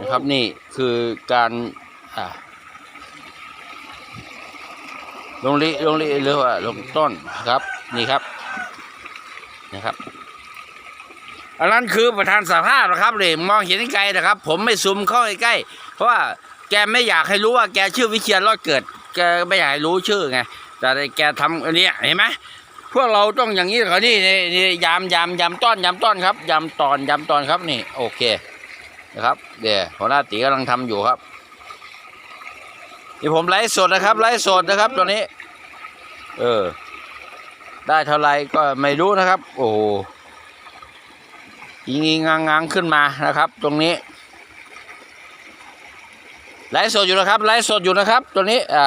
นะครับนี่คือการลงลิลงลิหรือว่าลงต้นครับ นี่ครับนะครับอันนั้นคือประธานสภาพนะครับเลยมองเห็นไกลนะครับ ผมไม่ซูมเข้าใกล้เพราะว่าแกไม่อยากให้รู้ว่าแกชื่อวิเชียรรอดเกิด แกไม่อยากให้รู้ชื่อไงแต่แกทำอันนี้เห็นไหมพวกเราต้องอย่างนี้เขานี่นี่ยามยามยามต้อนยามต้อนครับยามตอนยามตอนครับนี่ โอเค นะครับเดี๋ยวหัวหน้าตีกำลังทำอยู่ครับนี่ผมไลฟ์สดนะครับไลฟ์สดนะครับตัวนี้ เออ ได้เท่าไรก็ไม่รู้นะครับ โอ้ยิงงางงๆขึ้นมานะครับ ตรงนี้ไลฟ์สดอยู่นะครับไลฟ์สดอยู่นะครับ ตัวนี้อ่า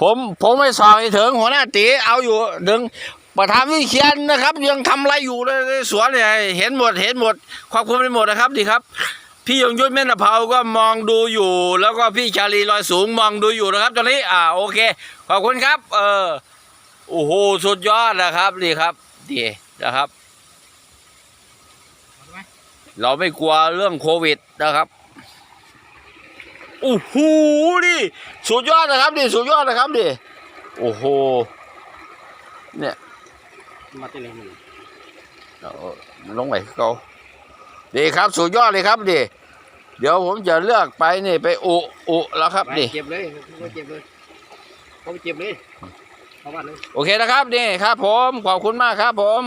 ผมผมไม่สอบไอ้ถึงหัวหน้าตีเอาอยู่ดึงประธานวิเชียนนะครับ ยังทำอะไรอยู่ในสวนเนี่ยเห็นหมดเห็นหมด ความคุ้มไปหมดนะครับดีครับ พี่ยงยุทธเม่นเผาก็มองดูอยู่ แล้วก็พี่ชาลีลอยสูงมองดูอยู่นะครับตอนนี้ อ่าโอเค ขอบคุณครับ เออโอ้โหสุดยอดนะครับดีครับดีนะครับ เราไม่กลัวเรื่องโควิดนะครับโอ้โหนี่สุดยอดนะครับนี่สุดยอดนะครับดิโอ้โหเนี่ยมาเต้นเลยมึงเอาลงไปเขาดีครับสุดยอดเลยครับดิ เดี๋ยวผมจะเลือกไปนี่ไปอุอุแล้วครับไปดิเจ็บเลยเขาเจ็บเลยเขาไปเจ็บเลยเข้าบ้านเลย โอเคนะครับนี่ครับผม ขอบคุณมากครับผม